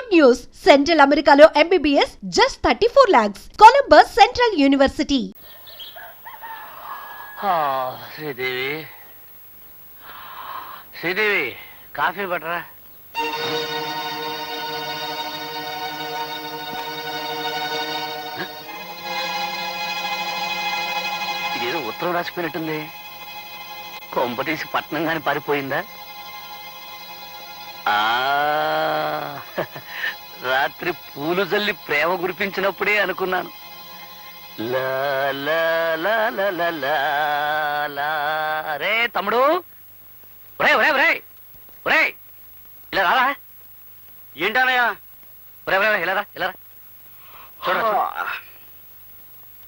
Good news. Central అమెరికాలో MBBS just thirty four lakhs Columbus central university Sridevi. Sridevi coffee బట్టరా ఇదేదో ఉత్తరం రాసిపోయినట్టుంది. కొంపటేసి పట్నం కానీ పారిపోయిందా? ఆ రాత్రి పూలు జల్లి ప్రేమ కురిపించినప్పుడే అనుకున్నాను. రే తమ్ముడు ఒరే ఒరే ఒరే ఒరే ఇలా రారా ఏంటనయ్యా ఒరే ఒరే ఒరే, ఇలా రా ఇలా రా చూడరా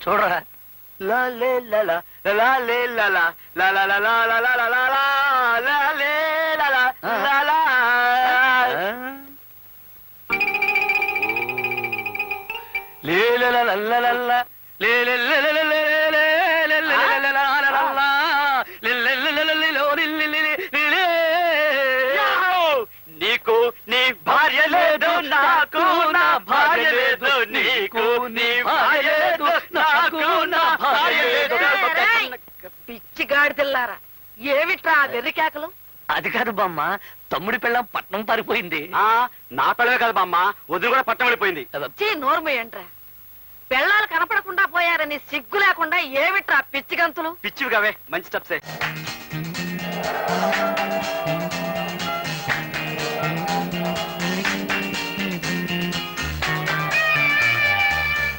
చూడరా లా నీకు నీ భార్య లేదు నాకు నా భార్య లేదు నీకు నీ భార్య లేదు నాకు నా భార్య లేదు పిచ్చి గాడిదెల్లారా ఏమిట్రా ఆ వెర్రి కేకలు అది కాదు బామ్మ తమ్ముడి పెళ్ళం పట్నం పారిపోయింది నా పిల్లవే కదా బామ్మ వదిలి కూడా పట్టం వెళ్ళిపోయింది చీ నోర్మయ్యంట్రా పెళ్ళాలు కనపడకుండా పోయారని సిగ్గు లేకుండా ఏమిట్రా పిచ్చి గంతులు? పిచ్చివి కావే మంచి స్టెప్సే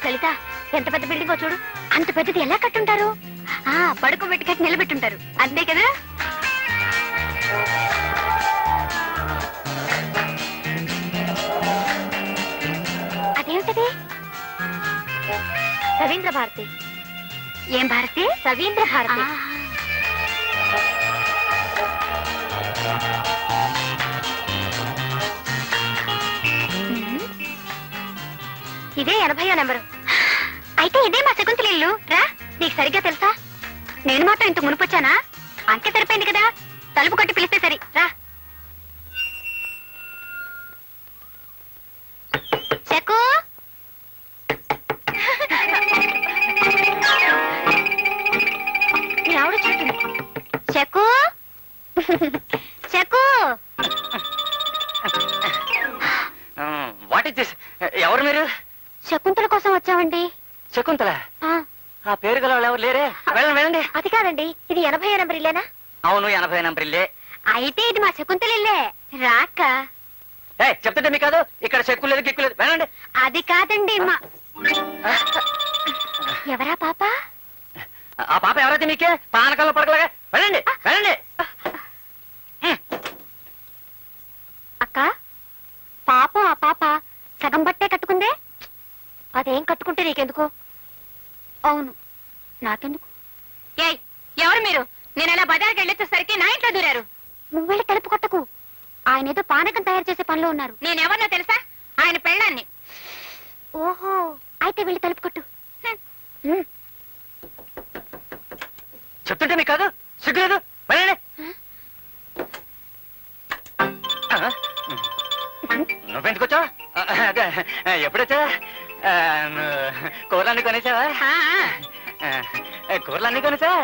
లలిత ఎంత పెద్ద బిల్డింగో చూడు. అంత పెద్దది ఎలా కట్టుంటారు? ఆ పడుకోబెట్టి కట్టి నిలబెట్టుంటారు. అంతే కదా? రవీంద్ర భారతి. ఏం భారతి? రవీంద్ర భారతి. ఇదే ఎనభయో నెంబరు. అయితే ఇదే మా శకుంతల ఇల్లు. రా నీకు సరిగ్గా తెలుసా? నేను మాత్రం ఇంత మునుపొచ్చానా? అంతే సరిపోయింది కదా. తలుపు కొట్టి పిలిస్తే సరి. రా. ఆ పేరు గల వాళ్ళు ఎవరు లేరే? వెళ్ళండి వెళ్ళండి. అది కాదండి ఇది ఎనభై నెంబర్ ఇల్లేనా? అవును ఎనభై నంబర్ ఇల్లే. అయితే ఇది మా శకుంతల ఇల్లే. రాక ఏ చెప్తుంటే మీకు కాదు? ఇక్కడ చెక్కు లేదు గిక్కు లేదు. వెళ్ళండి. అది కాదండి మా ఎవరా పాప? ఆ పాప ఎవరైతే మీకే? పానకాల్లో పడకలాగా. వెళ్ళండి వెళ్ళండి. అక్క పాపం ఆ పాప సగం బట్టే కట్టుకుందే? అదేం కట్టుకుంటే నీకెందుకు? అవును. నాకెందుకు? ఏయ్ ఎవరు మీరు? నేను అలా బజార్కి వెళ్ళొచ్చేసరికి నా ఇంట్లో దూరారు. నువ్వు వెళ్ళి తలుపు కొట్టకు. ఆయన ఏదో పానకం తయారు చేసే పనిలో ఉన్నారు. నేనెవరినో తెలుసా? ఆయన పెళ్ళాన్ని. ఓహో అయితే వెళ్ళి తలుపు కొట్టు. చెప్తుంటే మీకు కాదు సిగ్గు లేదు వెళ్ళండి. ఆ, నువ్వెందుకు వచ్చావు? అదే ఎప్పుడొచ్చా కూరలన్నీ కొనేసావా? కూరలన్నీ కొనేసావా?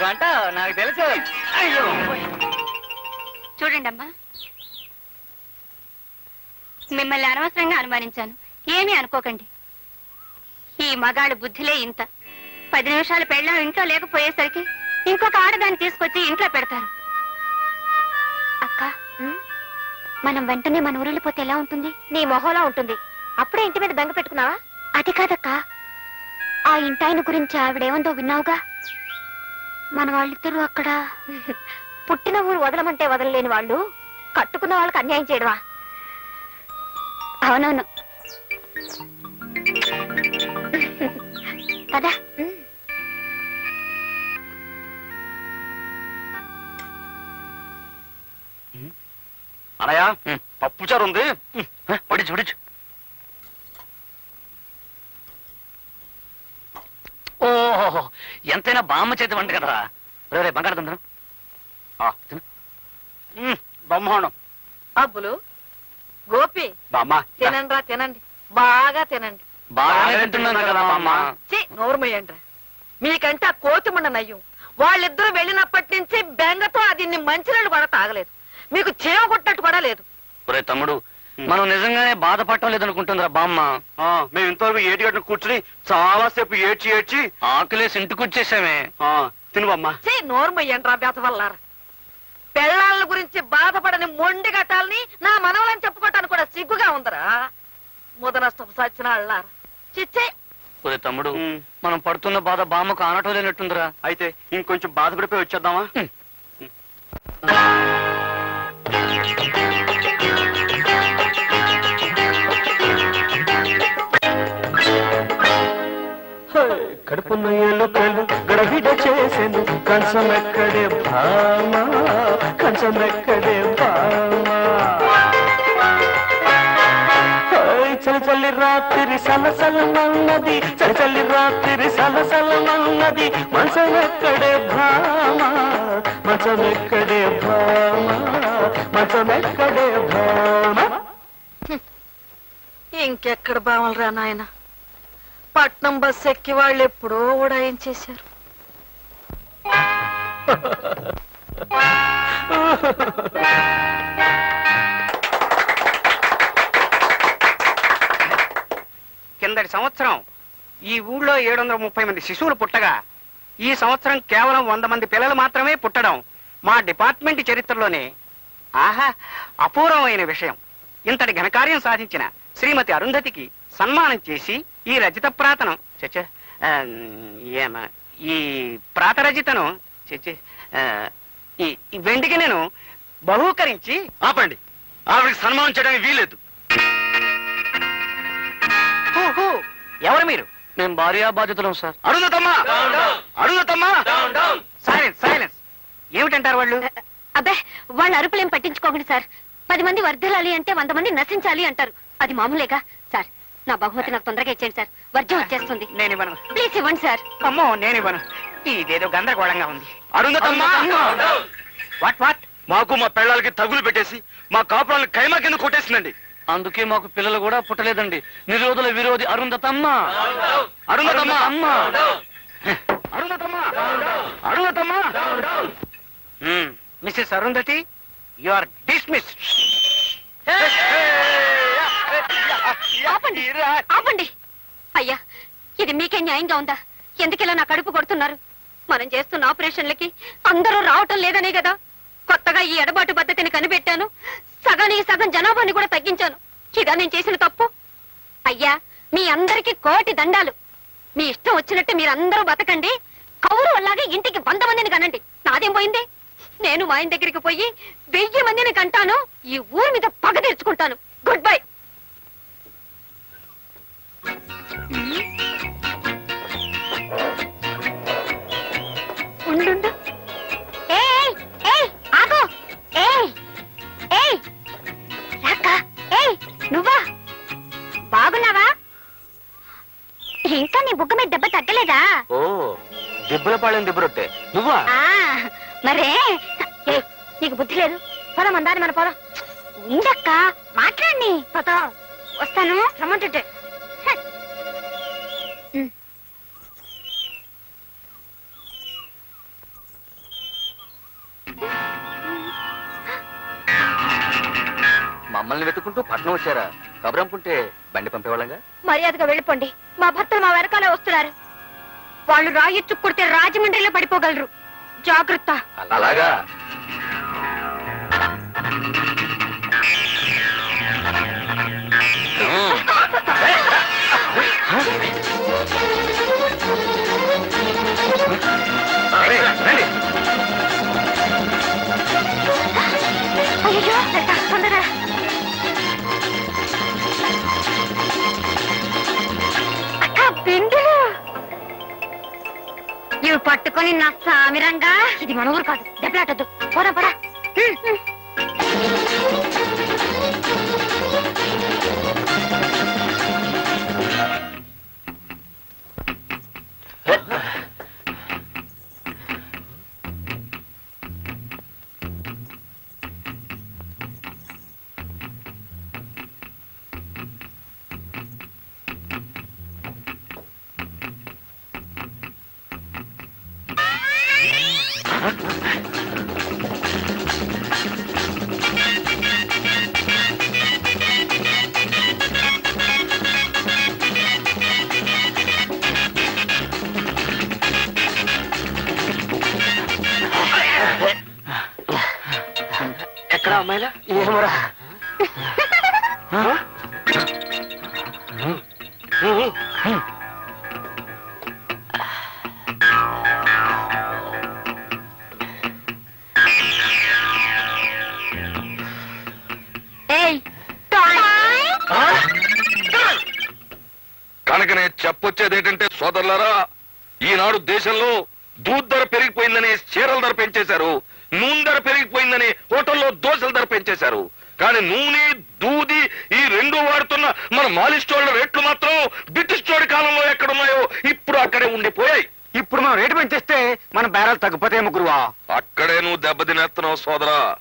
కొంటావు నాకు తెలుసు. చూడండి అమ్మా మిమ్మల్ని అనవసరంగా అనుమానించాను. ఏమీ అనుకోకండి. ఈ మగాళ్ళ బుద్ధిలే ఇంత. పది నిమిషాలు పెళ్ళాం ఇంట్లో లేకపోయేసరికి ఇంకొక ఆడదాన్ని తీసుకొచ్చి ఇంట్లో పెడతారు. అక్క మనం వెంటనే మన ఊరెళ్ళిపోతే ఎలా ఉంటుంది? నీ మొహంలా ఉంటుంది. అప్పుడే ఇంటి మీద బెంగ పెట్టుకున్నావా? అది కాదక్క. ఆ ఇంటాయన గురించి ఆవిడేమందో విన్నావుగా? మన వాళ్ళిద్దరూ అక్కడ. పుట్టిన ఊరు వదలమంటే వదలలేని వాళ్ళు కట్టుకున్న వాళ్ళకి అన్యాయం చేయడమా? అవునవును. కదా అనయ్య ఉమ్. పప్పు చారు ఉంది. పడిచు పడిచు ఓహో ఎంతైనా బామ్మ చేతి వంట కదరా. రే రే బంగాళదుంపను. ఆ తిను. బ్రహ్మాండం. అబ్బులు గోపి బామ్మ తినండి రా తినండి. బాగా తినండి. బాగానే తింటున్నాను కదా బామ్మ. మీకంటే ఆ కోతిమండ నయ్యం. వాళ్ళిద్దరూ వెళ్ళినప్పటి నుంచి బెంగతో అది మంచినీళ్ళు కూడా తాగలేదు. మీకు చీమ కొట్టినట్టు కూడా లేదు ఒరే తమ్ముడు మనం నిజంగానే బాధపడటం లేదనుకుంటుందిరా బామ్మ. ఆ, మేము ఇంతవరకు ఏటి గంటలు కూర్చుని చాలా సేపు ఏడ్చి ఏడ్చి ఆకలేసి ఇంటికి వచ్చేసామే. ఆ, తిను బామ్మ. చే నోరుమయ్యండ్రా బెతవల్లారా పెళ్ళాళ్ళ గురించి బాధపడని మొండి గట్టాలని నా మనవలని చెప్పుకోవటానికి కూడా సిగ్గుగా ఉందరా. ముదనష్టపు సచ్చిన అళ్ళారా చిచ్చే. ఒరే తమ్ముడు ఉమ్. మనం పడుతున్న బాధ బామ్మకు ఆనటం లేనట్టుందిరా. అయితే ఇంకొంచెం బాధపడిపోయి వచ్చేద్దామా? కడుపున ఎలుకలు గ్రహిడ చేసెను. కంచమెక్కడే భామ కంచమెక్కడే భామ. ఓయ్ చలి చలి రాత్రి సలసలమన్నది చలి చలి రాత్రి సలసలమన్నది. మంచమెక్కడే భామ మంచమెక్కడే భామ మంచమెక్కడే భామ. ఇంకెక్కడ బావలరా నాయన? పట్నం బస్ ఎక్కి వాళ్ళు ఎప్పుడో ఉడాయించేశారు కిందటి సంవత్సరం ఈ ఊళ్ళో ఏడు వందల ముప్పై మంది శిశువులు పుట్టగా ఈ సంవత్సరం కేవలం వంద మంది పిల్లలు మాత్రమే పుట్టడం మా డిపార్ట్మెంట్ చరిత్రలోనే ఆహా అపూర్వమైన విషయం. ఇంతటి ఘనకార్యం సాధించిన శ్రీమతి అరుంధతికి సన్మానం చేసి ఈ రజిత ప్రాతనం. చచ్చ ఏమ ఈ ప్రాతరజితను చచ్చ ఆ, ఈ వెండికి నేను బహూకరించి ఆపండి. ఆవిడకి సన్మానం చేయడానికి వీలేదు హూ, హూ, ఎవరు మీరు? మేము భార్యా బాధితులం సార్. అరుణతమ్మా అరుణతమ్మా సైలెన్స్ సైలెన్స్. ఏమిటంటారు వాళ్ళు? అబ్బే వాళ్ళ అరుపులేం పట్టించుకోకండి సార్. పది మంది వర్ధిల్లాలి అంటే వంద మంది నశించాలి అంటారు. అది మామూలేగా. నా బహుమతి నాకు తొందరగా ఇచ్చేయండి సార్. వర్జం వచ్చేస్తుంది. నేను ఇవ్వను. ప్లీజ్ ఇవ్వండి సార్. అమ్మో నేను ఇవ్వను. ఇదేదో గందరగోళంగా ఉంది. అరుణతమ్మా వాట్ వాట్? మాకు మా పెళ్ళాలకి తగులు పెట్టేసి మా కాపురాలను కైమా కింద కొట్టేసిందండి? అందుకే మాకు పిల్లలు కూడా పుట్టలేదండి. నిరోధుల విరోధి అరుంధతమ్మ అరుణతమ్మా అమ్మ! అరుణతమ్మా అరుణతమ్మా Mrs Arundhati you are dismiss ఆపండి ఆపండి అయ్యా ఇది న్యాయంగా ఉందా? ఎందుకిలా నా కడుపు కొడుతున్నారు? మనం చేస్తున్న ఆపరేషన్లకి అందరూ రావటం లేదనే కదా? కొత్తగా ఈ ఎడబాటు పద్ధతిని కనిపెట్టాను. సగానికి సగం జనాభాని కూడా తగ్గించాను. ఇదా నేను చేసిన తప్పు? అయ్యా మీ అందరికి కోటి దండాలు. మీ ఇష్టం వచ్చినట్టు మీరందరూ బతకండి. కౌరు అలాగే ఇంటికి వంద మందిని కనండి. నాదేం పోయింది? నేను మా ఆయన దగ్గరికి పోయి వెయ్యి మందిని కంటాను. ఈ ఊరి మీద పగ తీర్చుకుంటాను. గుడ్ బై ఉండు ఏయ్ ఏయ్ ఆగు. ఏయ్ ఏయ్. రాక. ఏయ్ నువ్వా? బాగున్నావా? ఇంకా నీ బుగ్గ మీద దెబ్బ తగ్గలేదా? ఓ దిబ్బల పాళెం దిబ్బరొట్టే. నువ్వా? ఆ మరే. ఏయ్ నీకు బుద్ధి లేదు. పోదాం మందారి మన పోదాం. ఉండక్క మాట్లాడి పోతా వస్తాను. రమ్మంటుంటే. మమ్మల్ని వెతుకుంటూ పట్నం వచ్చారా? కబురంపుంటే బండి పంపేవాళ్ళంగా? మర్యాదగా వెళ్ళిపోండి. మా భర్తలు మా వెనకాలే వస్తున్నారు. వాళ్ళు రాయి చుక్కుడితే రాజమండ్రిలో పడిపోగలరు. జాగ్రత్త. అలాగా? పట్టుకొని నా సామిరంగా. ఇది మన ఊరు కాదు. దెబ్బలాటొద్దు. పోరా పోరా. చెప్పొచ్చేది ఏంటంటే సోదరులారా ఈనాడు దేశంలో దూద్ ధర పెరిగిపోయిందని చీరల ధర పెంచేశారు నూనె ధర పెరిగిపోయిందని హోటల్లో దోశల ధర పెంచేశారు. కానీ నూనె దూది ఈ రెండు వాడుతున్న మన మాలిష్ చోళ్ళ రేట్లు మాత్రం బ్రిటిష్ చోడి కాలంలో ఎక్కడున్నాయో ఇప్పుడు అక్కడే ఉండిపోయాయి. ఇప్పుడు మనం రేటు పెంచేస్తే మన బేరాలు తగ్గిపోతాయేమో గురువా. అక్కడే నువ్వు దెబ్బతినేస్తున్నావు సోదరా.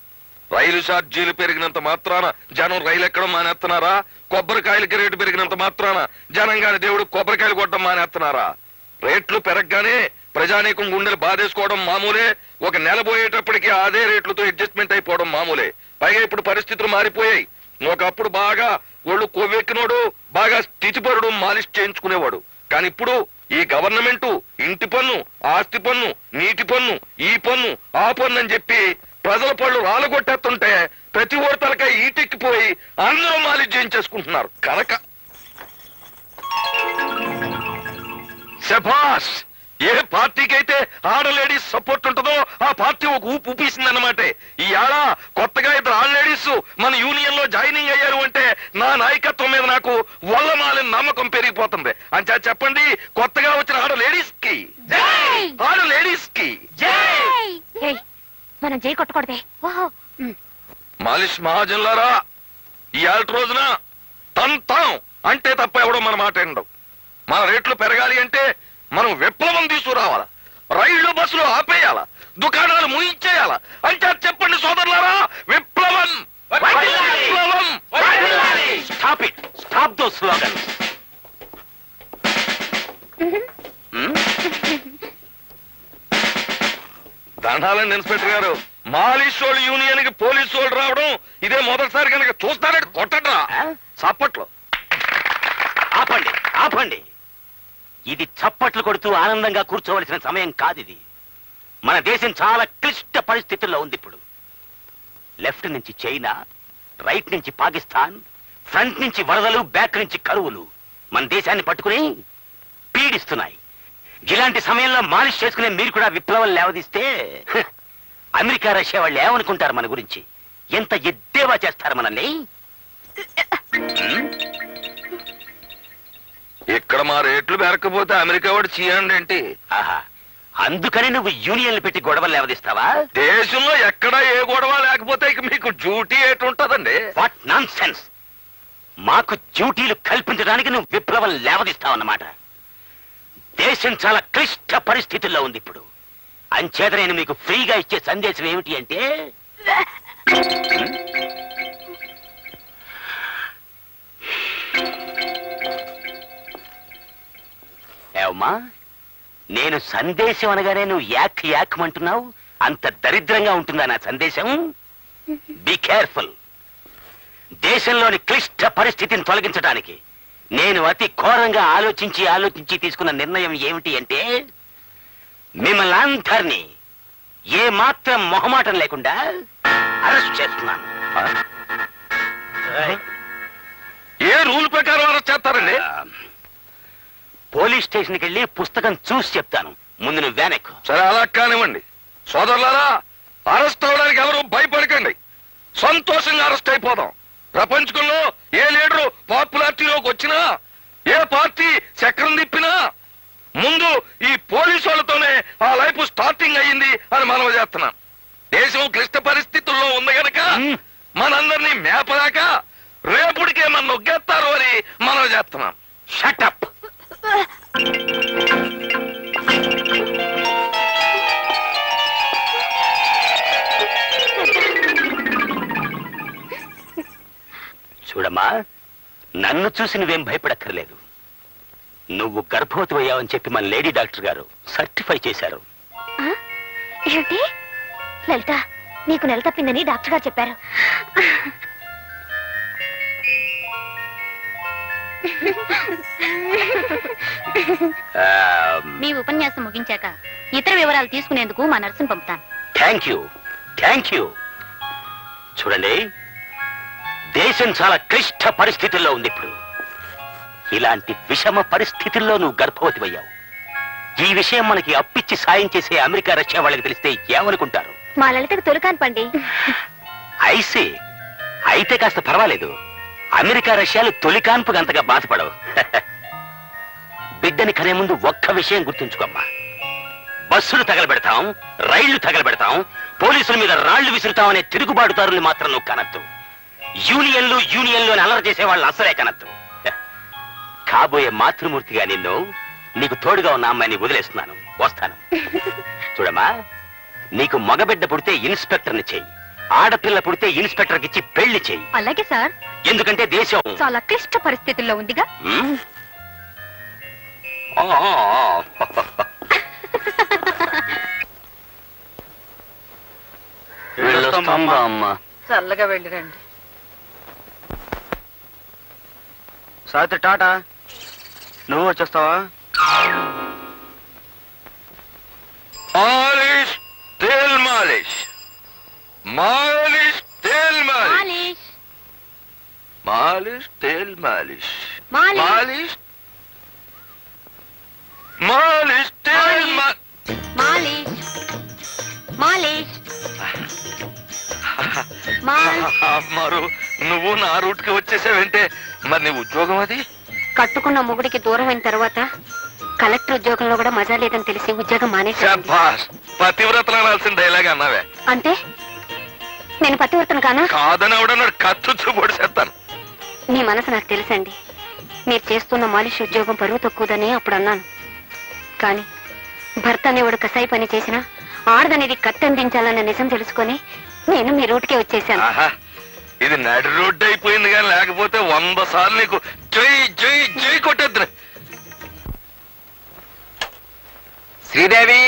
రైలు ఛార్జీలు పెరిగినంత మాత్రాన జనం రైలు ఎక్కడం మానేస్తున్నారా? కొబ్బరికాయలకి రేటు పెరిగినంత మాత్రాన జనంగానే దేవుడు కొబ్బరికాయలు కొట్టడం మానేస్తున్నారా? రేట్లు పెరగగానే ప్రజానీకం గుండెలు బాధేసుకోవడం మామూలే. ఒక నెల పోయేటప్పటికి అదే రేట్లతో అడ్జస్ట్మెంట్ అయిపోవడం మామూలే. పైగా ఇప్పుడు పరిస్థితులు మారిపోయాయి. ఒకప్పుడు బాగా ఒళ్ళు కొవ్వెక్కినోడు బాగా స్థితిపరుడు మాలిష్ చేయించుకునేవాడు. కానీ ఇప్పుడు ఈ గవర్నమెంట్ ఇంటి పన్ను ఆస్తి పన్ను నీటి పన్ను ఈ పన్ను ఆ పన్ను అని చెప్పి ప్రజల పళ్ళు రాలగొట్టేస్తుంటే ప్రతి ఓడి తలకాయ ఈటెక్కిపోయి అందరూ మాలిష్ చేయించేసుకుంటున్నారు కనుక శభాష్ ఏ పార్టీకి అయితే ఆడ లేడీస్ సపోర్ట్ ఉంటుందో ఆ పార్టీ ఒక ఊపు ఊపేసిందన్నమాట. ఈ ఏడ కొత్తగా ఇద్దరు ఆడ లేడీస్ మన యూనియన్లో జాయినింగ్ అయ్యారు అంటే నా నాయకత్వం మీద నాకు వల్లమాలిన నమ్మకం పెరిగిపోతుంది. అంచా చెప్పండి కొత్తగా వచ్చిన ఆడ లేడీస్కి ఆడ లేడీస్కి మనం జై కొట్టకూడదే. ఓహో. మాలిష్ మహాజన్లారా ఈ ఏళ్ళ రోజున తంతాం అంటే తప్ప ఎవడో మన మాట వినడం. మన రేట్లు పెరగాలి అంటే మనం విప్లవం తీసుకురావాలా రైళ్ళు బస్సులు ఆపేయాలా దుకాణాలు ముయించేయాలా. అంటే చెప్పండి సోదరులారా విప్లవం. విప్లవం. Stop it stop the slogan దండాలండి inspector గారు. మాలిష్ వాళ్ళు యూనియన్కి పోలీసు వాళ్ళు రావడం ఇదే మొదటిసారి కనుక చూస్తారంటే కొట్టడ్రా చప్పట్లో. ఆపండి ఆపండి. ఇది చప్పట్లు కొడుతూ ఆనందంగా కూర్చోవలసిన సమయం కాదిది. మన దేశం చాలా క్లిష్ట పరిస్థితుల్లో ఉంది ఇప్పుడు. లెఫ్ట్ నుంచి చైనా రైట్ నుంచి పాకిస్తాన్ ఫ్రంట్ నుంచి వరదలు బ్యాక్ నుంచి కరువులు మన దేశాన్ని పట్టుకుని పీడిస్తున్నాయి. ఇలాంటి సమయంలో మాలిష్ చేసుకునే మీరు కూడా విప్లవం లేవదీస్తే అమెరికా రష్యా వాళ్ళు ఏమనుకుంటారు మన గురించి? ఎంత ఎద్దేవా చేస్తారు మనల్ని? ఇక్కడ మా రేట్లు పెరగకపోతే అమెరికా వాడు చేయండి ఏంటి? ఆహా అందుకని నువ్వు యూనియన్లు పెట్టి గొడవలు లేవదీస్తావా? దేశంలో ఎక్కడా ఏ గొడవ లేకపోతే ఇక మీకు డ్యూటీ ఏటుంటదండి. వాట్ నాన్ సెన్స్ మాకు డ్యూటీలు కల్పించడానికి నువ్వు విప్లవం లేవదీస్తావన్నమాట. దేశం చాలా క్లిష్ట పరిస్థితుల్లో ఉంది ఇప్పుడు. అంచేత నేను మీకు ఫ్రీగా ఇచ్చే సందేశం ఏమిటి అంటే ఏవమ్మా? నేను సందేశం అనగానే నువ్వు యాక్ యాక్ అంటున్నావు అంత దరిద్రంగా ఉంటుందా నా సందేశం? బి కేర్ఫుల్ దేశంలోని క్లిష్ట పరిస్థితిని తొలగించడానికి నేను అతి ఘోరంగా ఆలోచించి ఆలోచించి తీసుకున్న నిర్ణయం ఏమిటి అంటే మిమ్మల్ని అందరినీ ఏ మాత్రం మొహమాటం లేకుండా అరెస్ట్ చేస్తున్నాను. ఏ రూల్ ప్రకారం అరెస్ట్ చేస్తారండి? పోలీస్ స్టేషన్కి వెళ్ళి పుస్తకం చూసి చెప్తాను. ముందు నువ్వు వెనక్కు. సరే అలా కానివ్వండి. సోదరులారా అరెస్ట్ అవడానికి ఎవరు భయపడకండి. సంతోషంగా అరెస్ట్ అయిపోదాం. ప్రపంచంలో ఏ లీడరు పాపులారిటీలోకి వచ్చినా ఏ పార్టీ చక్రం తిప్పినా ముందు ఈ పోలీసు వాళ్ళతోనే ఆ లైఫ్ స్టార్టింగ్ అయ్యింది అని మనం చేస్తున్నాం. దేశం క్లిష్ట పరిస్థితుల్లో ఉంది గనక మ్మ్. మనందరినీ మేపదాక రేపుడికే మన నొగ్గేస్తారు అని మనం చేస్తున్నాం. షటప్ చూడమ్మా నన్ను చూసి నువ్వేం భయపడక్కర్లేదు. నువ్వు గర్భవతి అయ్యావని చెప్పి మన లేడీ డాక్టర్ గారు సర్టిఫై చేశారు. లలిత నీకు నెల తప్పిందని డాక్టర్ గారు చెప్పారు. మీ ఉపన్యాసం ముగించాక ఇతర వివరాలు తీసుకునేందుకు మా నర్సును పంపుతాను. Thank you. Thank you. చూడండి దేశం చాలా క్లిష్ట పరిస్థితుల్లో ఉంది ఇప్పుడు ఇలాంటి విషమ పరిస్థితుల్లో నువ్వు గర్భవతివయ్యావు. ఈ విషయం మనకి అప్పిచ్చి సాయం చేసే అమెరికా రష్యా వాళ్ళకి తెలిస్తే ఏమనుకుంటారు? మా లలితకు తొలికాను పండి. ఐసే అయితే కాస్త పర్వాలేదు. అమెరికా రష్యాలు తొలి కాన్పుకు అంతగా బాధపడవు. బిడ్డని కనే ముందు ఒక్క విషయం గుర్తుంచుకోమ్మా. బస్సులు తగలబెడతాం రైళ్ళు తగలబెడతాం పోలీసుల మీద రాళ్ళు విసురుతామనే తిరుగుబాటుదారులు మాత్రం నువ్వు కనద్దు. యూనియన్లు యూనియన్లు అని అల్లరి చేసే వాళ్ళు అసలే కనద్దు కాబోయే మాతృమూర్తిగా నిన్ను నీకు తోడుగా ఉన్న అమ్మాయిని వదిలేస్తున్నాను. వస్తాను. చూడమ్మా నీకు మగబిడ్డ పుడితే ఇన్స్పెక్టర్ని చెయ్యి ఆడపిల్ల పుడితే ఇన్స్పెక్టర్కి ఇచ్చి పెళ్ళి చెయ్యి అలాగే సార్. ఎందుకంటే దేశం చాలా క్లిష్ట పరిస్థితుల్లో ఉందిగా. హ్మ్? ఆ, ఆ, ఆ. వెళ్ళొస్తాం అమ్మ. చల్లగా వెళ్ళిరండి. సావిత్రి టాటా నువ్వు వచ్చేస్తావా? మాలిష్ తేల్ మాలిష్. మాలిష్ తేల్ మాలిష్. మాలిష్. తేల్ మాలిష్. మాలిష్. మాలిష్. తేల్ మా- మాలిష్. మాలిష్. మరు నువ్వు నా రూట్కి వచ్చేసావంటే మరి నీ ఉద్యోగం అది? కట్టుకున్న మొగుడికి దూరం అయిన తర్వాత కలెక్టర్ ఉద్యోగంలో కూడా మజా లేదని తెలిసి ఉద్యోగం మానేశాను. శభాష్ పతివ్రతలు అనాల్సిన డైలాగ్ అన్నావే. అంటే? నేను పతివర్తను కానా? కాదని ఎవడన్నాడు? కత్తుచ్చు పొడిసేస్తాను మీ మనసు నాకు తెలుసండి. మీరు చేస్తున్న మాలిష్ ఉద్యోగం పరువు తక్కువదని అప్పుడు అన్నాను. కానీ భర్త అనేవాడు కసాయి పని చేసినా ఆడదనేది కత్తందించాలన్న నిజం తెలుసుకొని నేను మీ రూట్కే వచ్చేసాను ఆహా ఇది నడి రోడ్డు అయిపోయింది కానీ లేకపోతే వంద సార్లు నీకు జై జై జై కొట్టేద్దు శ్రీదేవి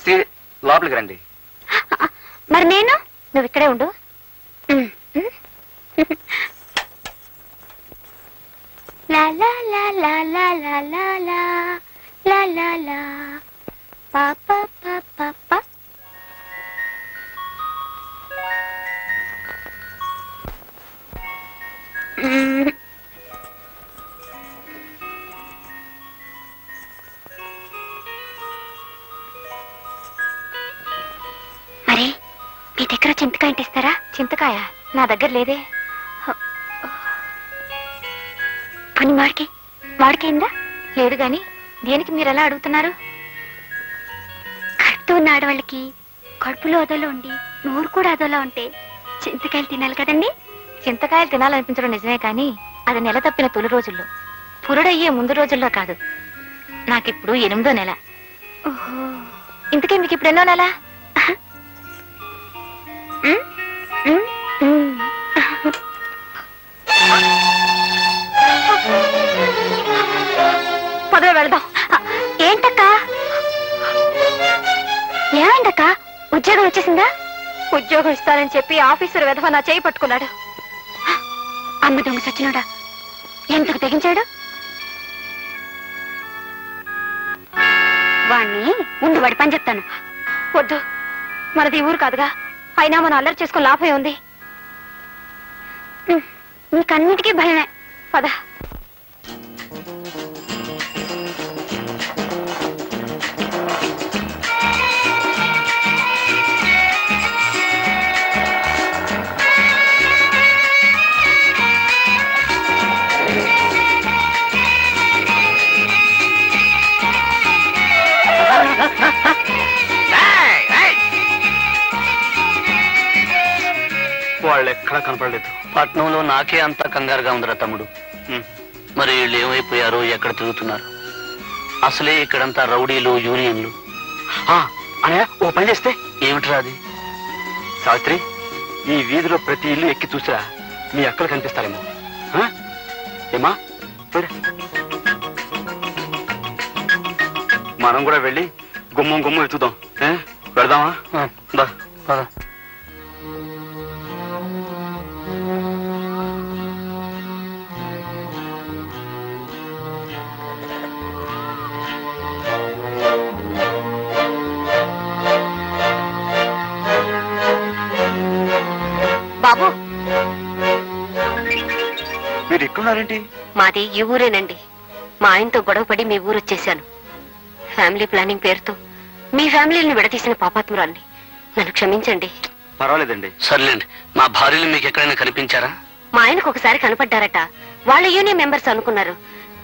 శ్రీ లోపలికి రండి. మరి నేను? నువ్వు ఇక్కడే ఉండు. నా దగ్గర లేదే. పని వాడికి వాడికైందా లేదు గాని దేనికి మీరు ఎలా అడుగుతున్నారు? కడుపుతూ ఉన్న ఆడవాళ్ళకి కడుపులో అదోలో ఉండి నోరు కూడా అదోలా ఉంటే చింతకాయలు తినాలి కదండి? చింతకాయలు తినాలనిపించడం నిజమే కానీ అది నెల తప్పిన తొలి రోజుల్లో పురుడయ్యే ముందు రోజుల్లో కాదు. నాకిప్పుడు ఎనిమిదో నెల. ఇంతకీ మీకు ఇప్పుడు ఎన్నో నెల? పదవి వెళదాం. ఏంటక్క? ఏమైందక్క? ఉద్యోగం వచ్చేసిందా? ఉద్యోగం ఇస్తానని చెప్పి ఆఫీసర్ విధవ నా చేయి పట్టుకున్నాడు. అమ్మ దొంగ సచ్చినోడా. ఎందుకు తెగించాడు? వాణ్ణి ముందు వాడి పని చెప్తాను. వద్దు. మనది ఊరు కాదుగా. అయినా మనం అల్లరి చేసుకుని లాభం ఉంది. నీకన్నిటికీ భయమే. పద. వాళ్ళు ఎక్కడా కనపడలేదు. పట్నంలో నాకే అంత కంగారుగా ఉందిరా తమ్ముడు. మరి వీళ్ళు ఏమైపోయారో ఎక్కడ తిరుగుతున్నారు? అసలే ఇక్కడంతా రౌడీలు యూనియన్లు. ఆ, అనయ్య ఓ పని చేస్తే? ఏమిట్రా అది? సావిత్రి ఈ వీధిలో ప్రతి ఇల్లు ఎక్కి చూసిరా. మీ అక్కలు కనిపిస్తారేమో? ఏమా. మనం కూడా వెళ్ళి గుమ్మం గుమ్మం ఎత్తుదాం? వెళదామా? మీరు ఎక్కడున్నారేంటి మాది ఈ ఊరేనండి. మా ఆయనతో గొడవపడి మీ ఊరు వచ్చేసాను ఫ్యామిలీ ప్లానింగ్ పేరుతో మీ ఫ్యామిలీని విడదీసిన పాపాత్మురాల్ని నన్ను క్షమించండి. పర్వాలేదండి. సర్లేండి. మా భార్యలు మీకు ఎక్కడైనా కనిపించారా? మా ఆయనకు ఒకసారి కనపడ్డారట. వాళ్ళ యూనియన్ మెంబర్స్ అనుకున్నారు.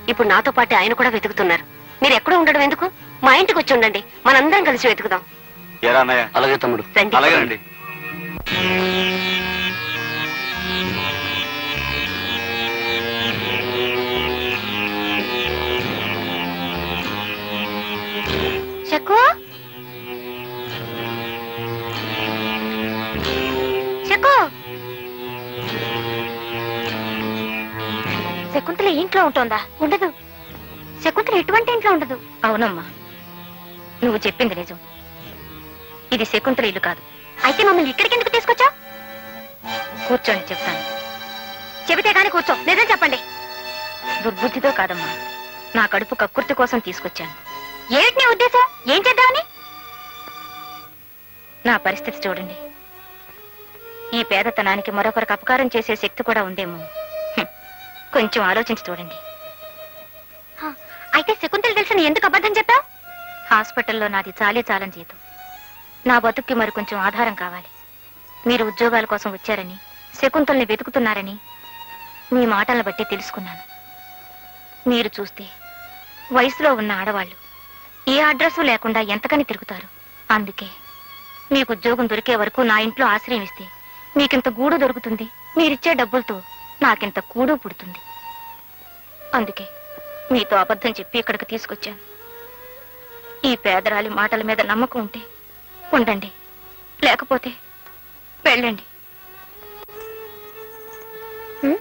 ఇప్పుడు నాతో పాటు ఆయన కూడా వెతుకుతున్నారు. మీరు ఎక్కడ ఉండడం ఎందుకు? మా ఇంటికి వచ్చి ఉండండి. మనందరం కలిసి వెతుకుదాం. ఎరా అలాగే తమ్ముడు. రండి. శకుంతల ఇంట్లో ఉంటుందా? ఉండదు. శకుంతల ఎటువంటి ఇంట్లో ఉండదు? అవునమ్మా. నువ్వు చెప్పింది నిజం. ఇది శకుంతల ఇల్లు కాదు. అయితే మమ్మల్ని ఇక్కడికి ఎందుకు తీసుకొచ్చా కూర్చోండి చెప్తాను. చెబితే గానీ కూర్చో. నిజం చెప్పండి. దుర్బుద్ధితో కాదమ్మా. నా కడుపు కక్కుర్తి కోసం తీసుకొచ్చాను. ఏమిటి నీ ఉద్దేశం? ఏం చేద్దామని? నా పరిస్థితి చూడండి. ఈ పేదతనానికి మరొకరికి అపకారం చేసే శక్తి కూడా ఉందేమో. హ్మ్. కొంచెం ఆలోచించి చూడండి. హ, అయితే శకుంతల తెలిసిన ఎందుకు అబద్ధం చెప్పా హాస్పిటల్లో నాది చాలే చాలని జీతం. నా బతుక్కి మరి కొంచెం ఆధారం కావాలి. మీరు ఉద్యోగాల కోసం వచ్చారని శకుంతల్ని వెతుకుతున్నారని మీ మాటలను బట్టి తెలుసుకున్నాను. మీరు చూస్తే వయసులో ఉన్న ఆడవాళ్ళు ఏ అడ్రస్ లేకుండా ఎంతకని తిరుగుతారు? అందుకే మీకు ఉద్యోగం దొరికే వరకు నా ఇంట్లో ఆశ్రయం ఇస్తే మీకింత గూడు దొరుకుతుంది. మీరిచ్చే డబ్బులతో నాకింత కూడు పుడుతుంది. అందుకే మీతో అబద్ధం చెప్పి ఇక్కడికి తీసుకొచ్చాను. ఈ పేదరాలి మాటల మీద నమ్మకం ఉంటే ఉండండి. లేకపోతే వెళ్ళండి. హ్మ్?